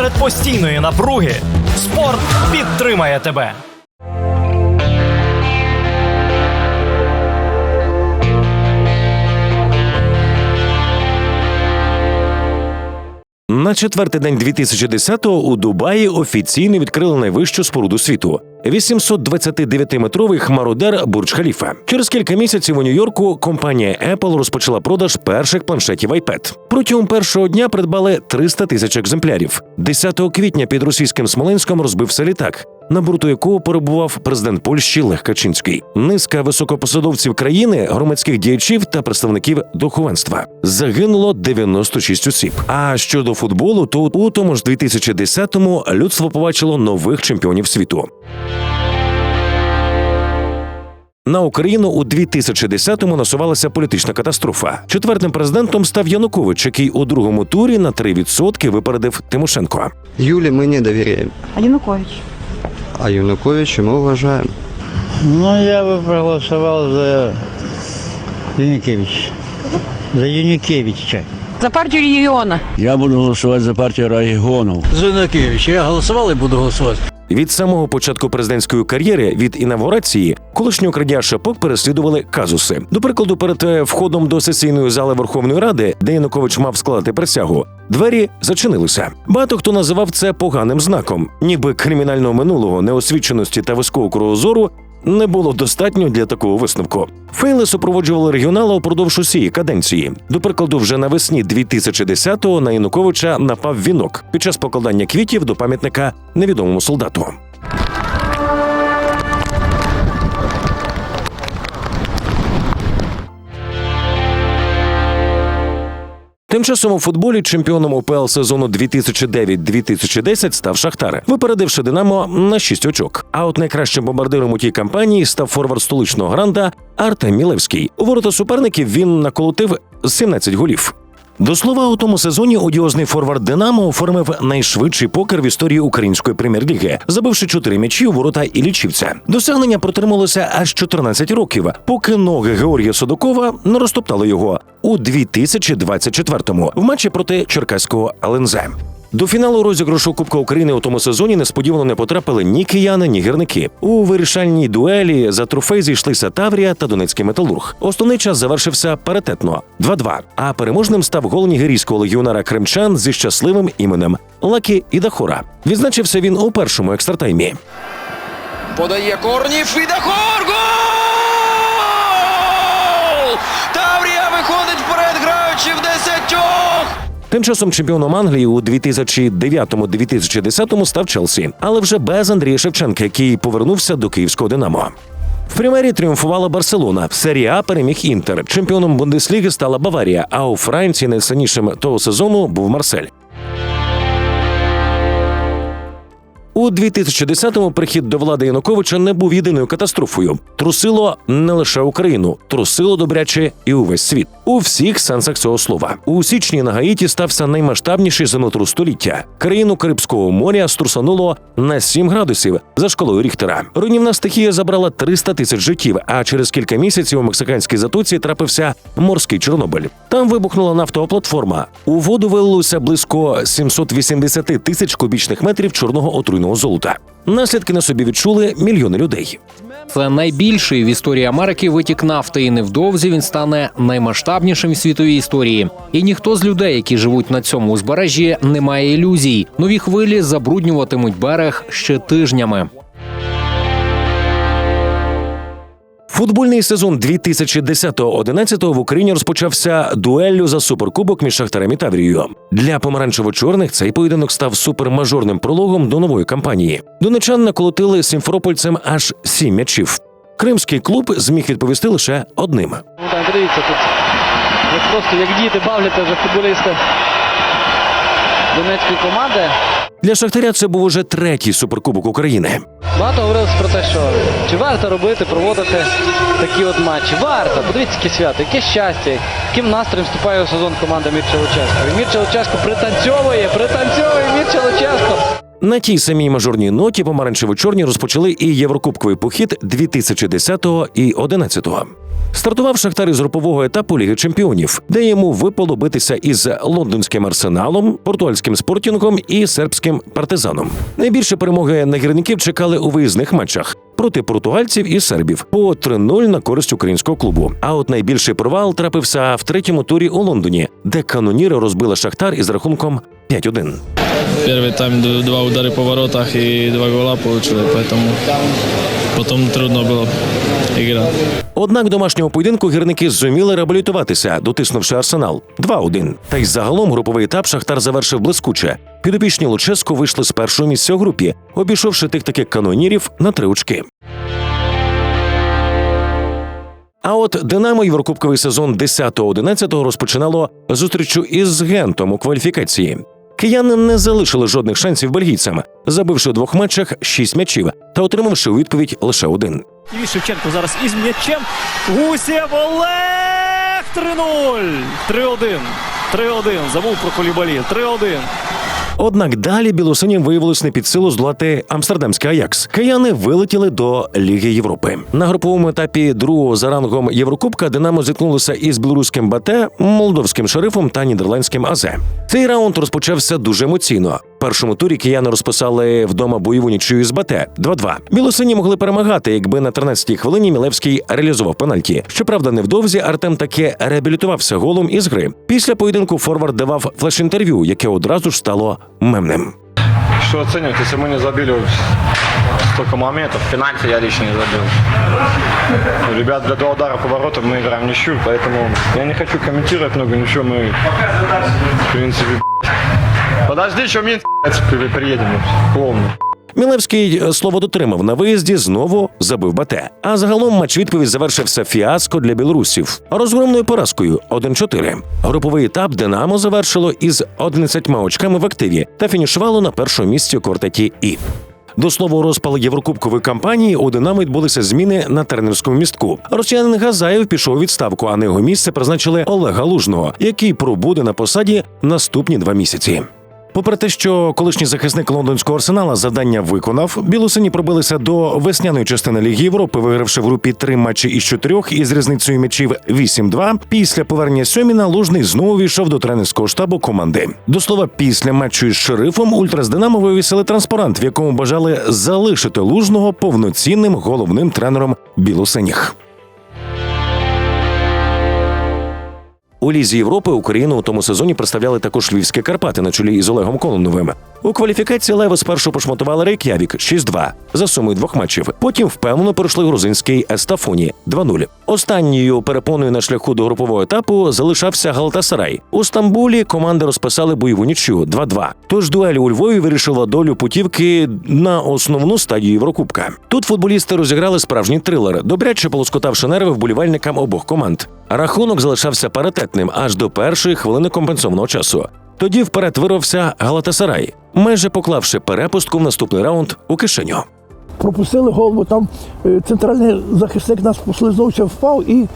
Серед постійної напруги спорт підтримає тебе. На четвертий день 2010-го у Дубаї офіційно відкрили найвищу споруду світу. 829-метровий хмародер Бурдж Халіфа. Через кілька місяців у Нью-Йорку компанія Apple розпочала продаж перших планшетів iPad. Протягом першого дня придбали 300 тисяч екземплярів. 10 квітня під російським Смоленськом розбився літак, на борту якого перебував президент Польщі Лех Качинський. Низка високопосадовців країни, громадських діячів та представників духовенства. Загинуло 96 осіб. А щодо футболу, то у тому ж 2010-му людство побачило нових чемпіонів світу На Україну у 2010-му насувалася політична катастрофа. Четвертим президентом став Янукович, який у другому турі на 3% випередив Тимошенко. Юле мы не доверяем, А Янукович? а Януковича мы уважаем. Ну, я бы проголосовал за Юникевич. За Юникевича. За партію регіона. Я буду голосувати за партію регіону. Зинакевич, я голосував і буду голосувати. Від самого початку президентської кар'єри від інавгурації колишнього крадія шапок переслідували казуси. До прикладу, перед е, входом до сесійної зали Верховної Ради, де Янукович мав складати присягу, двері зачинилися. Багато хто називав це поганим знаком, ніби кримінального минулого, неосвіченості та високого кругозору не було достатньо для такого висновку. Фейли супроводжували регіонала упродовж усієї каденції. До прикладу, вже навесні 2010-го на Януковича напав вінок під час покладання квітів до пам'ятника невідомому солдату. Тим часом у футболі чемпіоном УПЛ сезону 2009-2010 став Шахтар, випередивши Динамо на 6 очок. А от найкращим бомбардиром у тій кампанії став форвард столичного гранда Артем Мілевський. У ворота суперників він наколотив 17 голів. До слова, у тому сезоні одіозний форвард Динамо оформив найшвидший покер в історії української прем'єр-ліги, забивши чотири м'ячі у ворота Ілічівця. Досягнення протрималося аж 14 років, поки ноги Георгія Содокова не розтоптали його у 2024-му в матчі проти черкаського ЛНЗ. До фіналу розіграшу Кубка України у тому сезоні несподівано не потрапили ні кияни, ні гірники. У вирішальній дуелі за трофей зійшлися Таврія та Донецький металург. Основний час завершився паритетно 2-2, А переможним став гол нігерійського легіонера Кримчан зі щасливим іменем Лакі Ідахора. Відзначився він у першому екстратаймі. Подає Корнів і Тим часом чемпіоном Англії у 2009-2010 став Челсі, але вже без Андрія Шевченка, який повернувся до київського Динамо. В прем'єрі тріумфувала Барселона. В серії переміг Інтер. Чемпіоном Бундесліги стала Баварія. А у Франції найсильнішим того сезону був Марсель. У 2010-му прихід до влади Януковича не був єдиною катастрофою. Трусило не лише Україну, трусило добряче і увесь світ. У всіх сенсах цього слова. У січні на Гаїті стався наймасштабніший землетрус століття. Країну Карибського моря струсануло на 7 градусів за шкалою Ріхтера. Руйнівна стихія забрала 300 тисяч життів. А через кілька місяців у мексиканській затоці трапився морський Чорнобиль. Там вибухнула нафтова платформа. У воду вилилося близько 780 тисяч кубічних метрів чорного отруйного золота. Наслідки на собі відчули мільйони людей. Це найбільший в історії Америки витік нафти, і невдовзі він стане наймасштабнішим в світовій історії. І ніхто з людей, які живуть на цьому узбережжі, не має ілюзій. Нові хвилі забруднюватимуть берег ще тижнями. Футбольний сезон 2010-11 в Україні розпочався дуеллю за суперкубок між Шахтарем і Таврією. Для помаранчево-чорних цей поєдинок став супермажорним прологом до нової кампанії. Донечан наколотили сімфропольцем аж сім м'ячів. Кримський клуб зміг відповісти лише одним. Ну так, тут. Просто як діти бавляться вже футболісти Донецької команди. Для Шахтаря це був уже третій суперкубок України. Багато говорилось про те, що чи варто робити, проводити такі от матчі. Варто. Подивіться, які свято, яке щастя, яким настроєм вступає у сезон команда Мірча Луческо. І Мірча Луческо пританцьовує, пританцьовує Мірча Луческо. На тій самій мажорній ноті помаранчево-чорні розпочали і Єврокубковий похід 2010 і 2011. Стартував Шахтар із групового етапу Ліги Чемпіонів, де йому випало битися із лондонським арсеналом, португальським спортінгом і сербським партизаном. Найбільше перемоги на гірників чекали у виїзних матчах проти португальців і сербів по 3-0 на користь українського клубу. А от найбільший провал трапився в третьому турі у Лондоні, де каноніри розбили Шахтар із рахунком 5-1. Первый тайм д- два удара по воротах и два гола получили, поэтому потом трудно было играть. Однак домашнього поєдинку гірники зуміли реабілітуватися, дотиснувши арсенал 2-1. Та й загалом груповий етап Шахтар завершив блискуче. Підопічні Луческо вийшли з першого місця у групі, обійшовши тих таких канонірів на три очки. А от Динамо Єврокубковий сезон 10-11 розпочинало зустрічу із Гентом у кваліфікації. Кияни не залишили жодних шансів бельгійцям, забивши у двох матчах шість м'ячів та отримавши у відповідь лише один. І Шевченко зараз із м'ячем. Гусєв Олег 3-0. 3-1. 3-1. Забув про Колібалі. 3-1. Однак далі білосинім виявилось не під силу здолати амстердамський Аякс. Кияни вилетіли до Ліги Європи. На груповому етапі другого за рангом Єврокубка Динамо зіткнулося із білоруським Бате, молдовським шерифом та нідерландським Азе. Цей раунд розпочався дуже емоційно В першому турі кияни розписали вдома бойову нічию з Бате 2-2. Білосині могли перемагати, якби на 13-й хвилині Мілевський реалізував пенальті. Щоправда, невдовзі Артем таки реабілітувався голом із гри. Після поєдинку Форвард давав флеш-інтерв'ю, яке одразу ж стало мемним. Что оценивать, если мы не забили столько моментов? Пенальти я лично не забил. Ребят, для два удара по воротам мы играем ничью, поэтому я не хочу комментировать много ничего. Мы, в принципе, подожди, Минск блядь, приедем, помню. Мілевський е, слово дотримав на виїзді, знову забив бате. А загалом матч відповідь завершився фіаско для білорусів розгромною поразкою 1-4. Груповий етап Динамо завершило із 11 очками в активі та фінішувало на першому місці у квартеті І. До слова, розпал Єврокубкової кампанії у Динамо відбулися зміни на тренерському містку. Росіянин Газаєв пішов у відставку, а на його місце призначили Олега Лужного, який пробуде на посаді наступні два місяці. Попри те, що колишній захисник лондонського арсенала завдання виконав, білосині пробилися до весняної частини Ліги Європи, вигравши в групі три матчі із чотирьох із різницею м'ячів 8-2. Після повернення Сьоміна Лужний знову війшов до тренерського штабу команди. До слова, після матчу із шерифом Ультрас Динамо вивісили транспарант, в якому бажали залишити лужного повноцінним головним тренером білосиніх. У лізі Європи Україну у тому сезоні представляли також львівські Карпати на чолі із Олегом Колоновим. У кваліфікації Леви спершу пошматували Рейк'явік 6-2 за сумою двох матчів. Потім впевнено пройшли грузинський Естафоні 2-0. Останньою перепоною на шляху до групового етапу залишався Галтасарай. У Стамбулі команди розписали бойову нічю 2-2. Тож дуель у Львові вирішила долю путівки на основну стадію Єврокубка. Тут футболісти розіграли справжній трилер, добряче полоскотавши нерви вболівальникам обох команд. Рахунок залишався паритетним аж до першої хвилини компенсованого часу. Тоді вперед вирвався Галатасарай, майже поклавши перепустку в наступний раунд у кишеню. пропустили гол, бо там е, центральний захисник нас послизнувся, впав і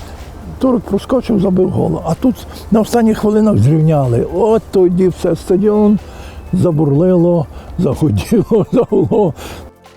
турок проскочив, забив гол. А тут на останніх хвилинах зрівняли. От тоді все стадіон забурлило, загуділо, загуло.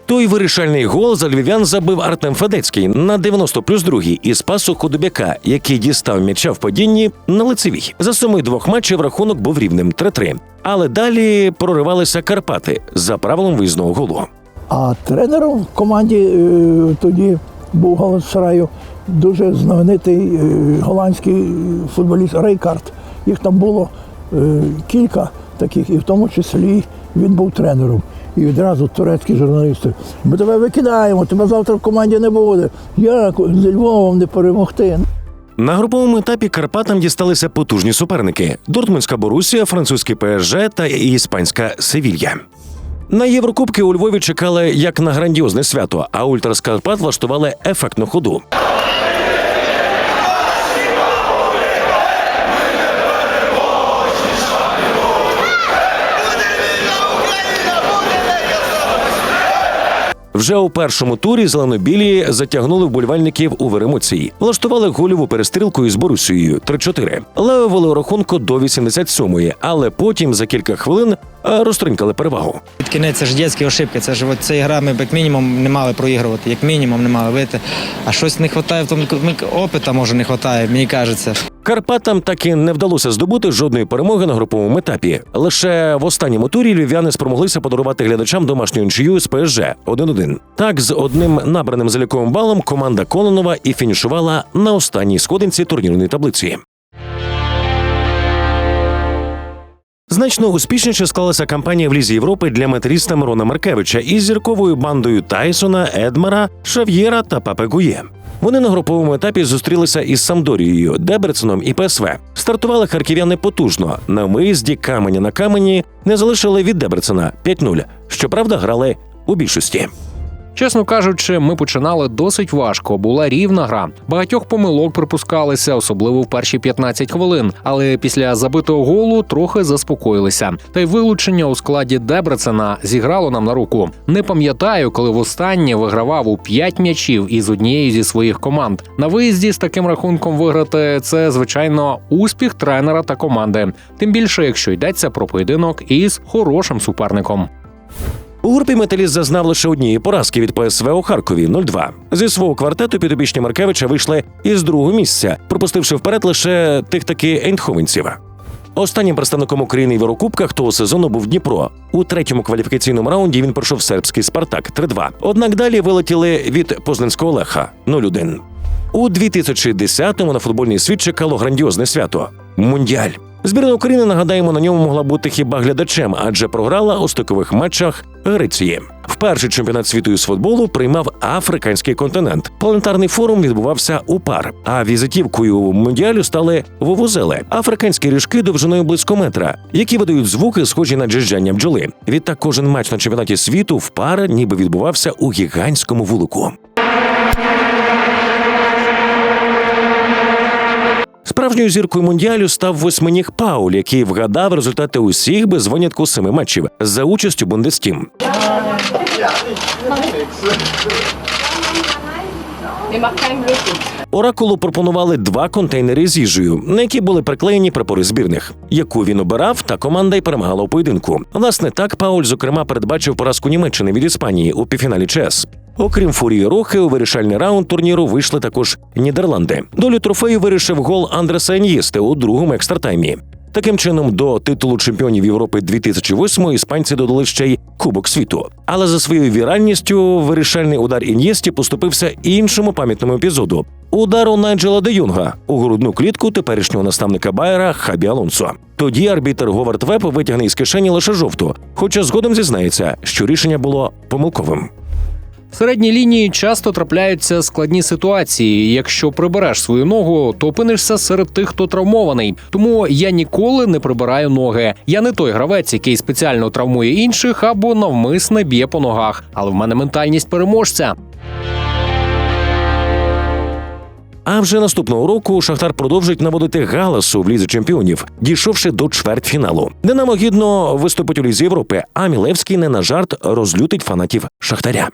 Той вирішальний гол за львів'ян забив Артем Федецький на 90 плюс другий із пасу Худобяка, який дістав м'яча в падінні на лицевій. За сумою двох матчів рахунок був рівним 3-3. Але далі проривалися Карпати за правилом виїзного голу. А тренером в команді е, тоді був Галатасараю дуже знаменитий е, голландський футболіст Рейкард. Їх там було е, кілька таких, і в тому числі він був тренером. І відразу турецькі журналісти. Ми тебе викидаємо, тебе завтра в команді не буде. Як зі Львовом не перемогти? На груповому етапі Карпатам дісталися потужні суперники: Дортмундська Борусія, французький ПСЖ та іспанська Севілья. На Єврокубки у Львові чекали як на грандіозне свято, а Ультрас Карпат влаштували ефектну ходу. Вже у першому турі зеленобілі затягнули вболівальників у веремоції, влаштували гольову перестрілку із Борусією 3-4. Лео вели рахунку до 87-ї, але потім за кілька хвилин е, розтринкали перевагу. Під кінець це ж дітські ошибки. Це ж от ця гра ми б як мінімум не мали проігрувати, як мінімум не мали вийти. А щось не вистачає в тому опита, може не вистачає, мені кажеться. Карпатам так і не вдалося здобути жодної перемоги на груповому етапі. Лише в останньому турі львів'яни спромоглися подарувати глядачам домашню нічию з ПСЖ 1-1. Так, з одним набраним заліковим балом команда Кононова і фінішувала на останній сходинці турнірної таблиці. Значно успішніше склалася кампанія в Лізі Європи для металіста Мирона Маркевича із зірковою бандою Тайсона, Едмара, Шав'єра та Папе Гує. Вони на груповому етапі зустрілися із Самдорією, Дебреценом і ПСВ. Стартували харків'яни потужно. На виїзді каменя на камені не залишили від Дебрецена 5-0. Щоправда, грали у більшості. Чесно кажучи, ми починали досить важко. Була рівна гра. Багатьох помилок припускалися, особливо в перші 15 хвилин. Але після забитого голу трохи заспокоїлися. Та й вилучення у складі Дебрецена зіграло нам на руку. Не пам'ятаю, коли востаннє вигравав у 5 м'ячів із однією зі своїх команд. На виїзді з таким рахунком виграти це звичайно успіх тренера та команди. Тим більше, якщо йдеться про поєдинок із хорошим суперником. У групі металіст зазнав лише однієї поразки від ПСВ у Харкові 0-2. Зі свого квартету підопічні Маркевича вийшли із другого місця, пропустивши вперед лише тих таки ейнховенців. Останнім представником України в Єврокубках того сезону був Дніпро. У третьому кваліфікаційному раунді він пройшов сербський Спартак 3-2. Однак далі вилетіли від Познанського Леха 0-1. У 2010-му на футбольний світ чекало грандіозне свято Мундіаль. Збірна України, нагадаємо, на ньому могла бути хіба глядачем, адже програла у стикових матчах Греції. Вперше чемпіонат світу із футболу приймав африканський континент. Планетарний форум відбувався у пар. А візитівкою мундіалю стали вовузели африканські ріжки довжиною близько метра, які видають звуки, схожі на джижджання бджоли. Відтак кожен матч на чемпіонаті світу в пар ніби відбувався у гігантському вулику. Справжньою зіркою мундіалю став восьминіг Пауль, який вгадав результати усіх без винятку семи матчів за участю Бундестім. Оракулу пропонували два контейнери з їжею, на які були приклеєні прапори збірних, яку він обирав, та команда й перемагала у поєдинку. Власне, так Пауль, зокрема, передбачив поразку Німеччини від Іспанії у півфіналі ЧС. Окрім фурії Рохи, у вирішальний раунд турніру вийшли також Нідерланди. Долю трофею вирішив гол Андреса Ен'єсте у другому екстратаймі. Таким чином, до титулу чемпіонів Європи 2008 іспанці додали ще й Кубок світу. Але за своєю віральністю вирішальний удар Ін'єсті поступився іншому пам'ятному епізоду удару Найджела де Юнга у грудну клітку теперішнього наставника Байера Хабі Алонсо. Тоді арбітер Говард Веб витягне із кишені лише жовту, хоча згодом зізнається, що рішення було помилковим. В середній лінії часто трапляються складні ситуації. Якщо прибереш свою ногу, то опинишся серед тих, хто травмований. Тому я ніколи не прибираю ноги. Я не той гравець, який спеціально травмує інших або навмисне б'є по ногах. Але в мене ментальність переможця. А вже наступного року Шахтар продовжить наводити галасу в лізі чемпіонів, дійшовши до чвертьфіналу. Динамо гідно виступить у лізі Європи, а Мілевський не на жарт розлютить фанатів Шахтаря.